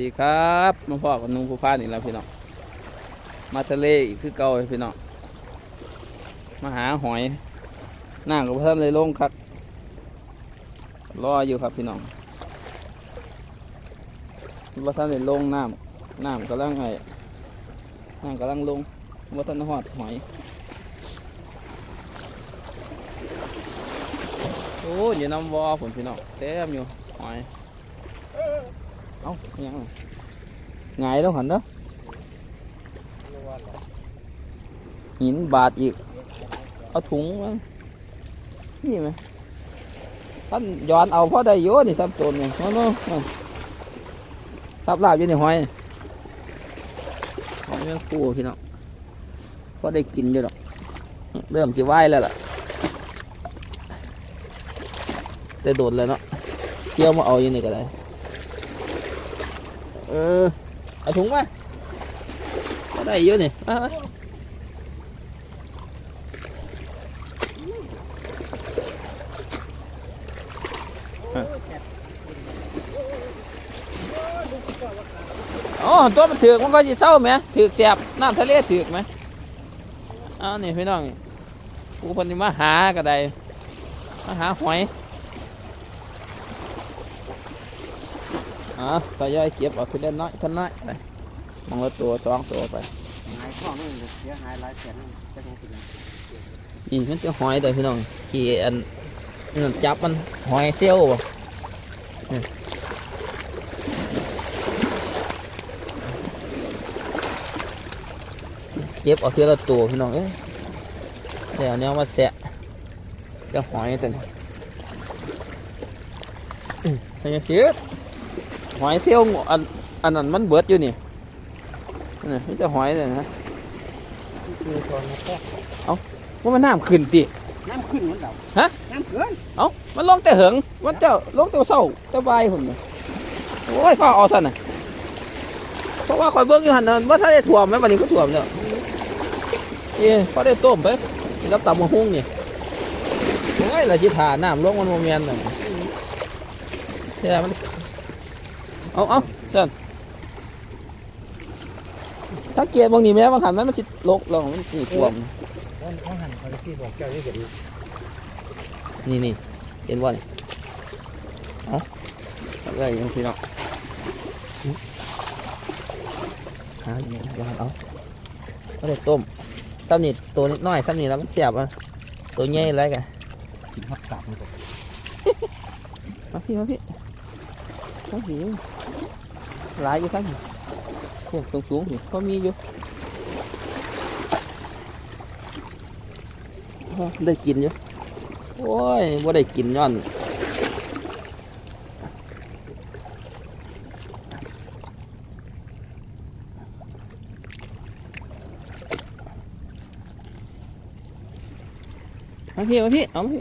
ดีครับมาพ่อกับนุ่งผู้พานอีกแล้วพี่น้องมาทะเลอีกคือเก่าพี่น้องมาหาหอยนั่งกับท่านเลยลงครับรออยู่ครับพี่น้องว่าท่านเลยลงน้ำน้ำกำลังไงน้ำกำลังลงว่าท่านหอดหอยโอ้ยอยู่น้ำวอผมพี่น้องเต็มอยู่หอย อ้ายังไงแล้วหันเนาะหินบาดอีก เอาถุงมานี่ไหมท่านย้อนเอาเพราะได้เยอะนี่ซ้ำโจนเนี่ยโน้โน้ตับลาบอยู่ในหอยหอยแมงคู่พี่น้องพอได้กินอยู่หรอกเริ่มจะไหวแล้วล่ะจะโดดเลยเนาะเที่ยวมาเอาอยู่นี่ก็ได้ เออเอาถุงมาก็ได้เยอะนี่มาอ๋อตัวมันถือกมันก็จะเศร้าไหมถือกเสียบน้ำทะเลถือกไหมอ้าวนี่พี่น้องนี่กูคนนี้มาหาก็ได้มาหาหอย อะไปย่อยเก็บเอาทีละน้อยท่านน้อยไปมองละตัวสองตัวไปหายข้อนึงเสียหายหลายแสนจะคงเป็นนี่มันจะหอยเด้อพี่น้องขี่อันนั่นจับมันหอยเซี่ยวบ่เก็บเอาทีละตัวพี่น้องเอ้ยเดี๋ยวเนี้ยมาแสะจะหอยแตัวนี้อืมเฮ้ยเสีย หอยเซี่ยวอันอันนั้นมันเบิดอยู่นี่นี่มันจะหอยเลยนะคือตอนนี้แค่ว่ามันน้ำขึ้นติน้ำขึ้นเหมือนเดิมฮะน้ำเกินเอ้ามันลงแต่เหิงมันเจ้าลงแต่เศร้าแต่บายผมน่ะโอ้ยพ่อเอาท่านน่ะเพราะว่าคอยเบิ่งอยู่หันน่ะว่าถ้าได้ถ่วมไหมวันนี้ก็ถ่วมแล้วเอ้พอได้ต้มไปรับตำมะฮุ่งนี่โอ้ยละจิผ่าน้ำลงมันโมเมนน่ะใช่มัน เอาเอาเจ้าถ้าเกียร์บางนี้แม้บางหันมันมันจิลกลงมันสิถ่วมแล้วเขาหันเขาที่บอกเจ้าที่เห็นนี่นี่เห็นบ่นี่เอาอะไรยังพี่น้องหาอย่างเดี๋ยวเอาก็ได้ต้มซ้ำนี่ตัวนิดน้อยซ้ำนี่แล้วมันเสียบอะตัวใหญ่ไรกันกินฮับกลับมันก็มาพี่มาพี่ทั้งสี หลายอยู่ทั้งพวกตรงสูงนี่ก็มีอยู่ได้กินอยู่โอ้ยว่าได้กินย้อนมาพี่มาพี่เอามาพี่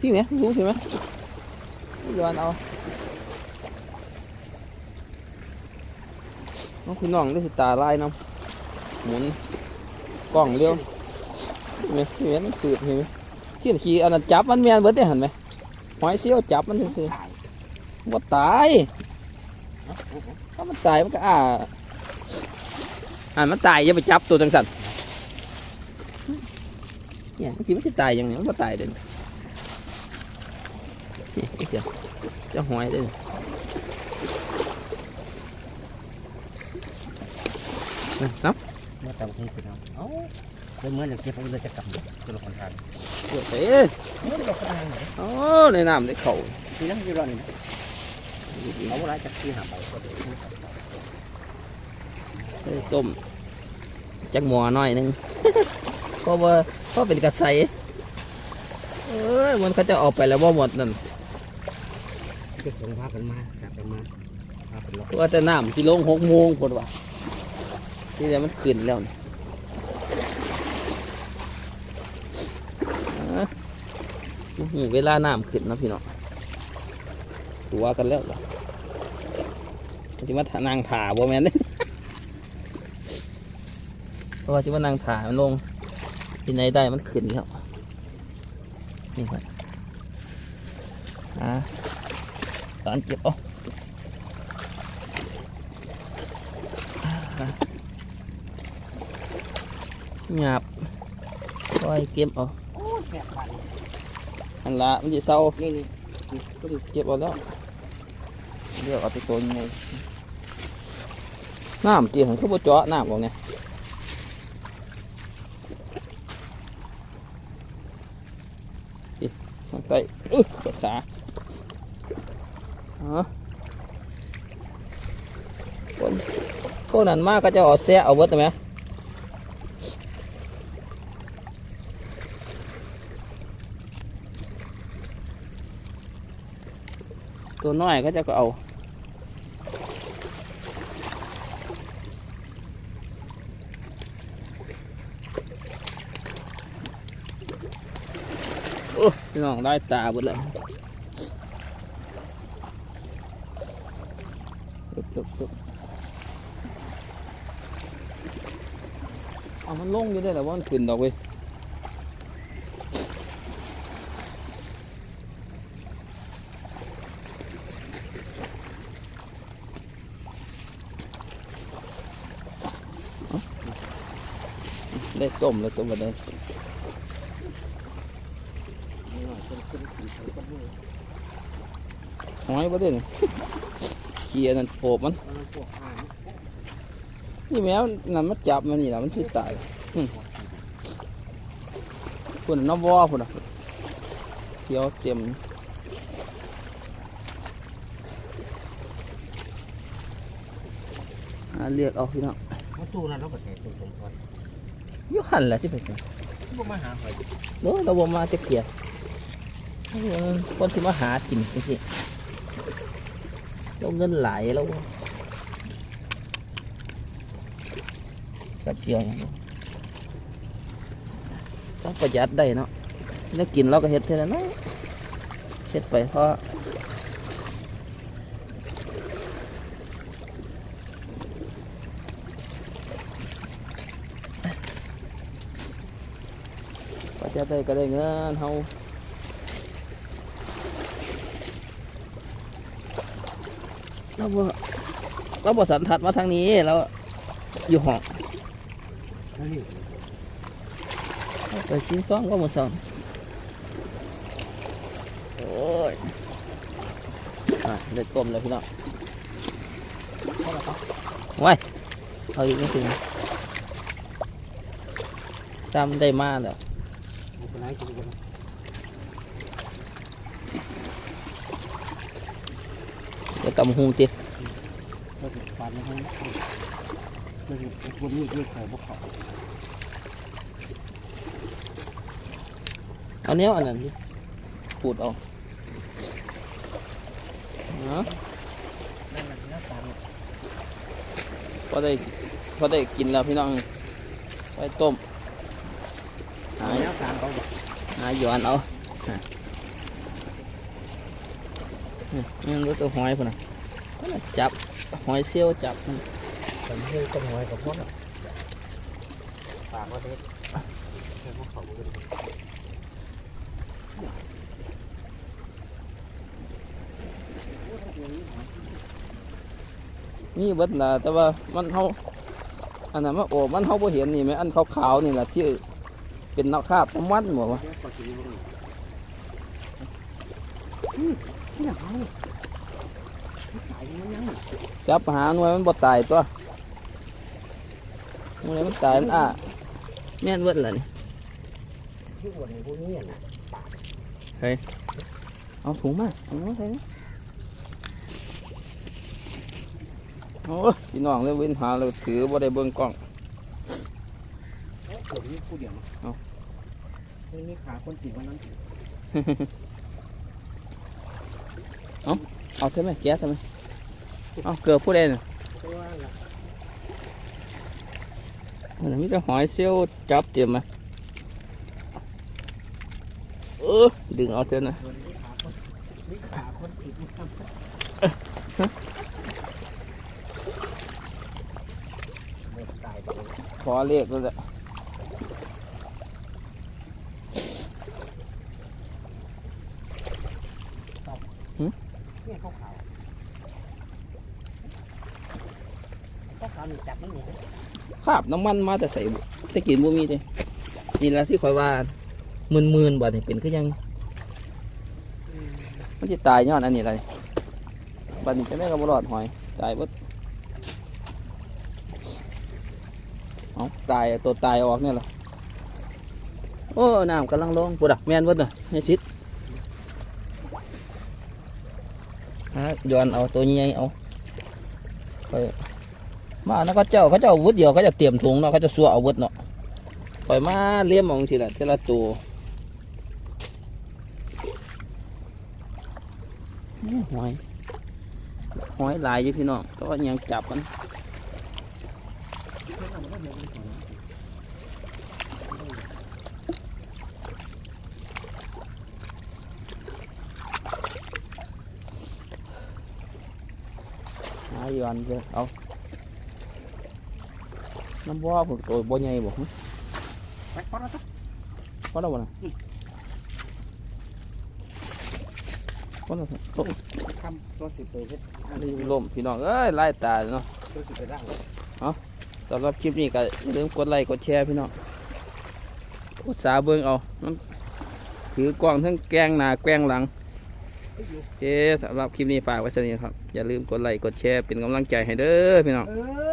พี่ไหมรู้ใช่ไหมย้อนเอา น้องคุณน้องได้สิตาไลายน้ำหมุนกล้องเร็วเห็นไหมเห็นมันตืดเห็นไหมที่ขี่อันนั้นจับมันแมนเบิดได้หันไหมหอยเสี้ยวจับมันซื่อๆว่าตายถ้ามันตายมันก็อ่าอ่ามันตายอย่าไปจับตัวจังสันเนี่ยมันคิดว่าจะตายอย่างนี้มันก็ตายเด่นนี่เจะจะหอยเด่น เนาะเมื่อแต่คงเป็นเอาเอ้าเป็นเหมือนอย่างเก็บเอาเลยจะกลับตัวละครทางเดี๋ยวไปเมื่อเราก็ได้โอ้ในน้ำได้เข่าทีนั้นที่ร้อนเขาอะไรจากที่หาไปก็ได้ได้ต้มจักหมอหน่อยหนึงเพราะว่าเพราะเป็นกระใสเอ้ยมันเขาจะออกไปแล้วว่าหมดนั่นก็ส่งพากันมาสับกันมาพากันล็อกว่าแต่น้ำที่ลงหกโมงคนว่ะ ที่เดี๋ยวมันขึ้นแล้วนี่อะนี่เวลาน้ำขึ้นนะพี่น้องตัวกันแล้วเหรอที่มานั่งถ่าบ่แม่นเด้เพราะว่าที่มานั่งถ่ามันลงที่ไหนได้มันขึ้นแล้วนี่ครับอะตอนเก็บเอ หยาบคอยเก็บเอาโอ้แสบปานอันละมันจะเศร้านี่นี่นี่ก็ดูเก็บเอาแล้วเลือกเอาไปตัวยังไงน้ำตีของเขาบ่เจาะน้ำบอกเนี่ยปิดทางใต้อึ๊กภาษาอ๋อคนคนนั้นมากก็จะเอาแซะเอาเบิดได้ไหม ตัวน้อยก็จะก็เอาโอ้พี่น้องได้ตาหมดแล้วเอามันลงอยู่ได้แหละว่ามันขึ้นดอกเว้ยเอาได้ ต้มแล้วต้มมาได้นี่หอยป็นเป็นเกียนั่นโผล่มัน นี่แมวนั่นมันจับมันนี่แหละมันสิตายพุ่นน่ะน้ำวอพุ่นอะเขียวเต็มเรียกเอาพี่น้องตู้นั้นเราก็ใส่ตู้สมพรอน ยู่หันแหละที่ไปสิบ่มาหาหอยโน้เราบ่มาจะเกลียดเออคนที่มาหากินจริงๆเราเงินหลายแล้วกับเจียวอย่างนี้ต้องประหยัดได้เนาะแล้วกินเราก็เฮ็ดเท่านั้นเนาะเฮ็ดไปเพราะ ประได้ก็ได้เงินเฮาเราบ่เราบ่สันทัดมาทางนี้แล้วอยู่ห้องไปชิ้นสองก็หมดสองโอ้ยอะเด็ดกลมเลยพี่น้องไว้เอาอีกไม่ถึงจำได้มากแล้ว มันเป็นไรกินกันเดี๋ยวตำหูติเราจะปานในห้องเราจะคนนี้ด้วยเขาบ่เขาเอาเนี้ยอันนั้นดิขูดเอาเนาะนั่นแหละหน้าตาเนี่ยพอได้พอได้กินแล้วพี่น้องไปต้ม หาหน้าตาเขาบอกหาหยอนเอานี่มันรู้ตัวหอยพุ่นนะจับหอยเซี่ยวจับผมเคยต้มหอยกับพ่อนะปากว่าเด็ดแค่พวกเขาบ่ได้มีเบิดละแต่ว่ามันเขาอันนั้นมันโอ้มันเขาบ่เห็นนี่ไหมอันขาวๆนี่แหละที่ เป็นนักคาบมันหมดวะจับหาหน่วยมันบ่ตายตัวหน่วยมันตายมันอะแม่นเบิดละนี่ที่วันนี้พวกนี้น่ะเอาถุงมาเอามาใส่นี่โอ้พี่น้องเลยเว้นหาเลยถือบ่ได้เบิ่งกล้องเอา ไม่มีขาคนติดวันนั้นเอาใช่ไหมแก๊สใช่ไหมเอาเกลือผู้ใดน่ะก็ว่าล่ะอันนั้นมีแต่หอยเซี่ยวจับเตรียมมาเออดึงเอาเถอะนะโดนมีขาคนมีขาคนติดวันนั้นเลิกตายไปเลยขอเลขแล้วแหละ เนี่ยเขาขาวเขา ตอนนี้จับไม่มี คราบน้ำมันมาแต่ใส่บุตะกินบ่มีเด้นี่แหละที่คอยว่ามืนๆบ่นี่เป็นคือยังมันจะตายย้อนอันนี้อะไรบัดนี้จะได้กับบรอดหอยตายเบดเอาตายตัวตายออกเนี่ยเหรอโอ้น้ำกำลังลงปุดอะแมนเบดน่ะให้ชิดฮะย้อนเอาตัวใหญ่ๆเอาไป มาแล้วก็เจ้าเขาเจ้าวุดเดียวเขาจะเตรียมถุงเนาะเขาจะสัวเอาวุดเนาะปล่อยมาเลี้ยมเองสิละเทละตัวนี่หอยหอยลายอยู่พี่น้องก็ยังจับมันหาย้อนเลยเอา น้ำบ่อฝึกตัวบ่ใหญ่บ่ฮะไปพอแล้วครับพอแล้วบ่นะพอแล้วครับโอ้ทำตัวสิบเปอร์เซ็นต์อันนี้ล่มพี่น้องเอ้ยไล่ตาเนาะตัวสิบเปอร์เซ็นต์สำหรับคลิปนี้ก็อย่าลืมกดไลค์กดแชร์พี่น้องอุตสาห์เบิ่งเอามันถือกล้องทั้งแกล้งหน้าแกล้งหลังโอเคสำหรับคลิปนี้ฝากไว้สนิทครับ อย่าลืมกดไลค์กดแชร์เป็นกำลังใจให้เด้อพี่น้องเออ